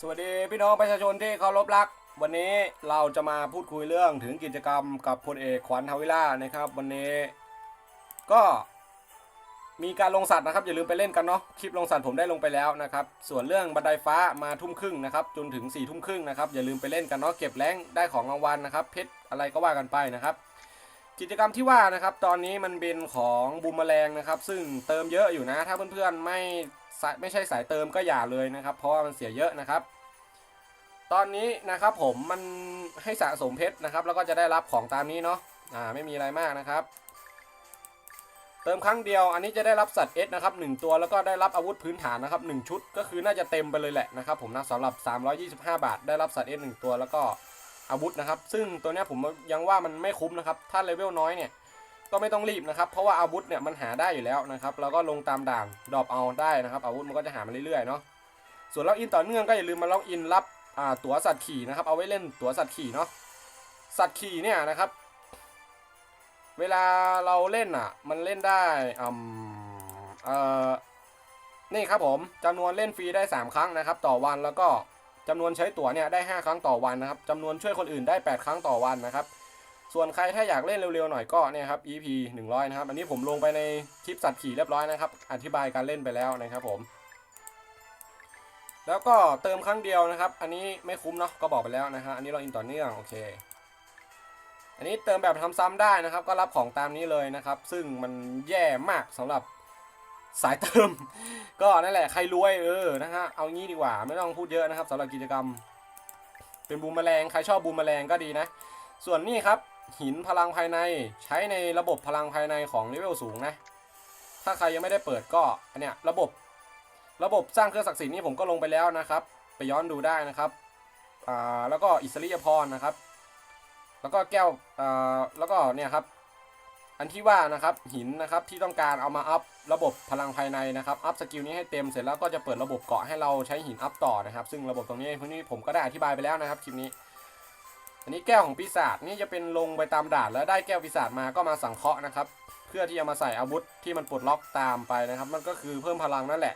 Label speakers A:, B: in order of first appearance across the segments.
A: สวัสดีพี่น้องประชาชนที่เคารพรัก วันนี้เราจะมาพูดคุยเรื่องถึงกิจกรรมกับพลเอกขวัญทวิล่านะครับ วันนี้ ก็มีการลงสัตว์นะครับอย่าลืมไปเล่นกันเนาะคลิปลงสัตว์ผมได้ลงไปแล้วนะครับ ส่วนเรื่องบันไดฟ้ามาทุ่มครึ่งนะครับจนถึง4ี่ทุ่มครึ่งนะครับอย่าลืมไปเล่นกันเนาะเก็บแรงได้ของรางวัลนะครับเพชรอะไรก็ว่ากันไปนะครับ กิจกรรมที่ว่านะครับ ตอนนี้มันเป็นของบูมแมลงนะครับ ซึ่งเติมเยอะอยู่นะ ถ้าเพื่อนๆไม่ไม่ใช่สายเติมก็อย่าเลยนะครับ เพราะว่ามันเสียเยอะนะครับ ตอนนี้นะครับผมมันให้สะสมเพชรนะครับ แล้วก็จะได้รับของตามนี้เนาะอ่าไม่มีอะไรมากนะครับ เติมครั้งเดียว อันนี้จะได้รับสัตว์เอสนะครับหนึ่งตัวแล้วก็ได้รับอาวุธพื้นฐานนะครับหนึ่งชุด ก็คือน่าจะเต็มไปเลยแหละนะครับ ผมนะสำหรับ 325 บาท ได้รับสัตว์เอสหนึ่งตัวแล้วก็ อาวุธนะครับ ซึ่งตัวนี้ผมยังว่ามันไม่คุ้มนะครับ ถ้าเลเวลน้อยเนี่ย ก็ไม่ต้องรีบนะครับ เพราะว่าอาวุธเนี่ยมันหาได้อยู่แล้วนะครับ แล้วก็ลงตามด่านดรอปเอาได้นะครับ อาวุธมันก็จะหามาเรื่อยๆเนาะ ส่วนล็อกอินต่อเนื่องก็อย่าลืมมาล็อกอินรับตั๋วสัตว์ขี่นะครับ เอาไว้เล่นตั๋วสัตว์ขี่เนาะ สัตว์ขี่เนี่ยนะครับ เวลาเราเล่นอะ มันเล่นได้อืมเอ่อนี่ครับผมจำนวนเล่นฟรีได้ 3 ครั้งนะครับ ต่อวันแล้วก็ จำนวนใช้ตั๋วเนี่ยได้ 5 ครั้งต่อวันนะครับจำนวนช่วยคนอื่นได้ 8 ครั้งต่อวันนะครับ ส่วนใครถ้าอยากเล่นเร็วๆหน่อยก็เนี่ยครับ EP 100 นะครับ อันนี้ผมลงไปในคลิปสัตว์ขี่เรียบร้อยนะครับ อธิบายการเล่นไปแล้วนะครับผม แล้วก็เติมครั้งเดียวนะครับ อันนี้ไม่คุ้มเนาะก็บอกไปแล้วนะฮะอันนี้เราอินต่อเนื่องโอเค อันนี้เติมแบบทำซ้ำได้นะครับ ก็รับของตามนี้เลยนะครับ ซึ่งมันแย่มากสำหรับ สายเติม ก็นั่นแหละใครรวยเออนะฮะเอางี้ดีกว่าไม่ต้องพูดเยอะนะครับสำหรับกิจกรรม เป็นบูมแมลงใครชอบบูมแมลงก็ดีนะ ส่วนนี้ครับหินพลังภายในใช้ในระบบพลังภายในของเลเวลสูงนะ ถ้าใครยังไม่ได้เปิดก็อันเนี้ยระบบ ระบบสร้างเครื่องศักดิ์สิทธิ์นี่ผมก็ลงไปแล้วนะครับ ไปย้อนดูได้นะครับอ่าแล้วก็อิสริยพรนะครับ แล้วก็แก้วอ่าแล้วก็เนี่ยครับ อันที่ว่านะครับหินนะครับที่ต้องการเอามาอัพระบบพลังภายในนะครับอัพสกิลนี้ให้เต็มเสร็จแล้วก็จะเปิดระบบเกาะให้เราใช้หินอัพต่อนะครับ ซึ่งระบบตรงนี้พวกนี้ผมก็ได้อธิบายไปแล้วนะครับคลิปนี้ อันนี้แก้วของปีศาจนี่จะเป็นลงไปตามด่านแล้วได้แก้วปีศาจมาก็มาสังเคราะห์นะครับ เพื่อที่จะมาใส่อาวุธที่มันปลดล็อกตามไปนะครับ มันก็คือเพิ่มพลังนั่นแหละ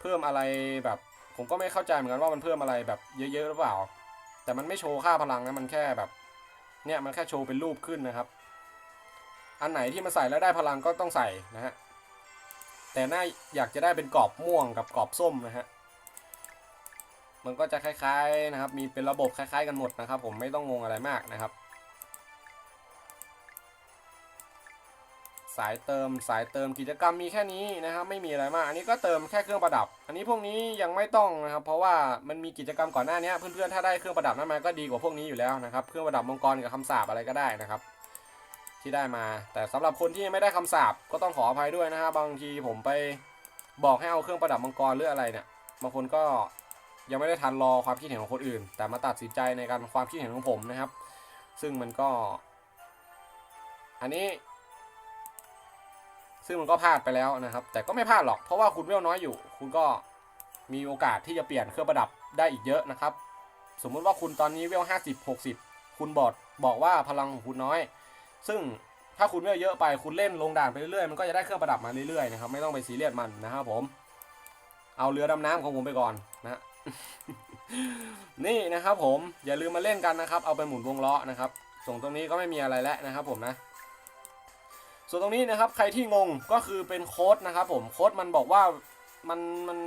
A: เพิ่มอะไรแบบ ผมก็ไม่เข้าใจเหมือนกันว่ามันเพิ่มอะไรแบบเยอะๆหรือเปล่า แต่มันไม่โชว์ค่าพลังนะมันแค่แบบเนี่ยมันแค่โชว์เป็นรูปขึ้นนะครับ อันไหนที่มันใส่แล้วได้พลังก็ต้องใส่นะฮะ แต่น่าอยากจะได้เป็นกรอบม่วงกับกรอบส้มนะฮะ มันก็จะคล้ายๆนะครับ มีเป็นระบบคล้ายๆกันหมดนะครับ ผมไม่ต้องงงอะไรมากนะครับ สายเติมสายเติมกิจกรรมมีแค่นี้นะครับ ไม่มีอะไรมาก อันนี้ก็เติมแค่เครื่องประดับ อันนี้พวกนี้ยังไม่ต้องนะครับ เพราะว่ามันมีกิจกรรมก่อนหน้านี้เพื่อนๆถ้าได้เครื่องประดับนั้นมาก็ดีกว่าพวกนี้อยู่แล้วนะครับ เครื่องประดับมังกรกับคำสาปอะไรก็ได้นะครับ ที่ได้มา แต่สำหรับคนที่ไม่ได้คำสาปก็ต้องขออภัยด้วยนะครับบางทีผมไปบอกให้เอาเครื่องประดับมังกรหรืออะไรเนี่ยบางคนก็ยังไม่ได้ทันรอความคิดเห็นของคนอื่น แต่มาตัดสินใจในการความคิดเห็นของผมนะครับ ซึ่งมันก็ อันนี้ ซึ่งมันก็พลาดไปแล้วนะครับ แต่ก็ไม่พลาดหรอกเพราะว่าคุณเวลน้อยอยู่ คุณก็มีโอกาสที่จะเปลี่ยนเครื่องประดับได้อีกเยอะนะครับ สมมุติว่าคุณตอนนี้เวลห้าสิบหกสิบคุณบอกบอกว่าพลังของคุณน้อย ซึ่งถ้าคุณเวลเยอะไปคุณเล่นลงด่านไปเรื่อยๆมันก็จะได้เครื่องประดับมาเรื่อยๆนะครับไม่ต้องไปซีเรียสมันนะครับผม เอาเรือดำน้ำของผมไปก่อนนะนี่นะครับผมอย่าลืมมาเล่นกันนะครับ เอาไปหมุนวงล้อนะครับ ส่งตรงนี้ก็ไม่มีอะไรแล้วนะครับ ผมนะส่วนตรงนี้นะครับใครที่งงก็คือเป็นโค้ดนะครับ ผมโค้ดมันบอกว่ามันมัน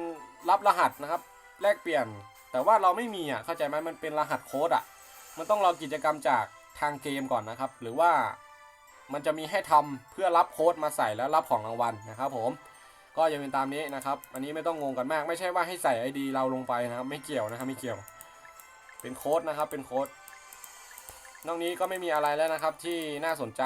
A: รับรหัสนะครับ แลกเปลี่ยน แต่ว่าเราไม่มีอะเข้าใจไหมมันเป็นรหัสโค้ดอะ มันต้องรอกิจกรรมจากทางเกมก่อนนะครับ หรือว่า มันจะมีให้ทำเพื่อรับโค้ดมาใส่แล้วรับของรางวัลนะครับผมก็จะเป็นตามนี้นะครับ อันนี้ไม่ต้องงงกันมากไม่ใช่ว่าให้ใส่ ID เราลงไปนะครับ ไม่เกี่ยวนะครับไม่เกี่ยว เป็นโค้ดนะครับเป็นโค้ดนอกนี้ก็ไม่มีอะไรแล้วนะครับที่น่าสนใจ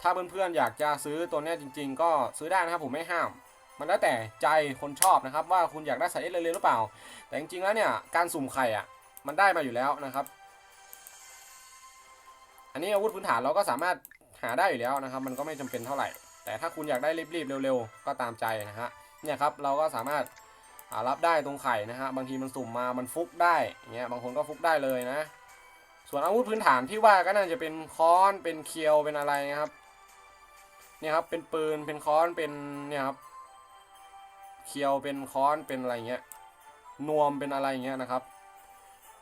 A: ถ้าเพื่อนๆอยากจะซื้อตัวนี้จริง ๆ ก็ซื้อได้นะครับผมไม่ห้าม มันแล้วแต่ใจคนชอบนะครับ ว่าคุณอยากได้ใส่เอสเลยหรือเปล่า แต่จริงๆแล้วเนี่ยการสุ่มไข่อะมันได้มาอยู่แล้วนะครับ อันนี้อาวุธพื้นฐานเราก็สามารถหาได้อยู่แล้วนะครับ มันก็ไม่จำเป็นเท่าไหร่ แต่ถ้าคุณอยากได้รีบๆเร็วๆ ก็ตามใจนะฮะเนี่ยครับเราก็สามารถารับได้ตรงไข่นะฮะบางทีมันสุ่มมามันฟุกได้เงี้ยบางคนก็ฟุกได้เลยนะ ส่วนอาวุธพื้นฐานที่ว่าก็น่าจะเป็นค้อนเป็นเคียวเป็นอะไรนะครับเนี่ยครับเป็นปืนเป็นค้อนเป็นเนี่ยครับเคียวเป็นค้อนเป็นอะไรเงี้ยนวมเป็นอะไรเงี้ยนะครับ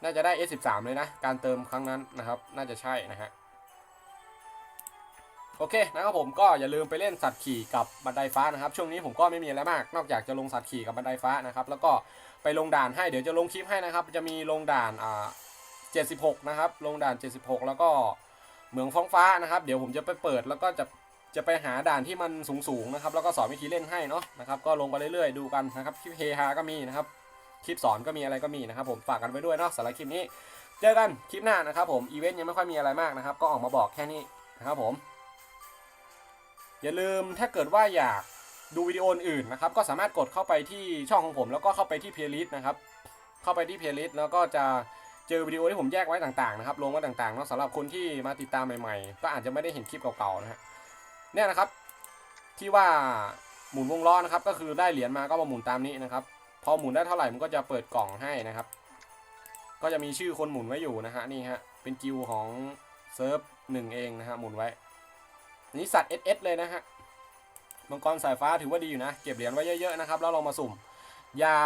A: น่าจะได้ S13 เลยนะ การเติมครั้งนั้นนะครับ น่าจะใช่นะฮะ โอเคนะครับผมก็อย่าลืมไปเล่นสัตว์ขี่กับบันไดฟ้านะครับ ช่วงนี้ผมก็ไม่มีอะไรมาก นอกจากจะลงสัตว์ขี่กับบันไดฟ้านะครับแล้วก็ไปลงด่านให้เดี๋ยวจะลงคลิปให้นะครับ จะมีลงด่านอ่า76 นะครับ ลงด่าน 76 แล้วก็เหมืองฟ้องฟ้านะครับ เดี๋ยวผมจะไปเปิดแล้วก็จะจะไปหาด่านที่มันสูงๆนะครับ แล้วก็สอนวิธีเล่นให้เนาะนะครับ ก็ลงไปเรื่อยๆดูกันนะครับ คลิปเฮฮาก็มีนะครับ คลิปสอนก็มีอะไรก็มีนะครับ ผมฝากกันไว้ด้วยเนาะสำหรับคลิปนี้ เจอกันคลิปหน้านะครับผม อีเวนต์ยังไม่ค่อยมีอะไรมากนะครับ ก็ออกมาบอกแค่นี้นะครับผม อย่าลืมถ้าเกิดว่าอยากดูวิดีโออื่นนะครับ ก็สามารถกดเข้าไปที่ช่องของผม แล้วก็เข้าไปที่เพลย์ลิสต์นะครับ เข้าไปที่เพลย์ลิสต์แล้วก็จะเจอวิดีโอที่ผมแยกไว้ต่างๆนะครับลงไว้ต่างๆเนาะสำหรับคนที่มาติดตามใหม่ๆ ก็อาจจะไม่ได้เห็นคลิปเก่าๆนะฮะเนี่ยนะครับ ที่ว่าหมุนวงล้อนะครับ ก็คือได้เหรียญมาก็มาหมุนตามนี้นะครับพอหมุนได้เท่าไหร่มันก็จะเปิดกล่องให้นะครับ ก็จะมีชื่อคนหมุนไว้อยู่นะฮะนี่ฮะเป็นกิวของเซิร์ฟหนึ่งเองนะฮะหมุนไว้ อันนี้สัตว์ SS เลยนะฮะ มังกรสายฟ้าถือว่าดีอยู่นะ เก็บเหรียญไว้เยอะๆนะครับ แล้วลองมาสุ่ม อย่า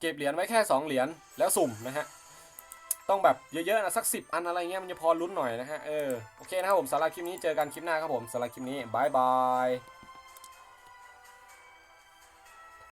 A: เก็บเหรียญไว้แค่ 2 เหรียญแล้วสุ่มนะฮะ ต้องแบบเยอะๆนะสักสิอันอะไรเงี้ยมันจะพอลุ้นหน่อยนะฮะ เออ โอเคนะครับผมสำหรับคลิปนี้เจอกันคลิปหน้าครับผมสำหรับคลิปนี้บายบาย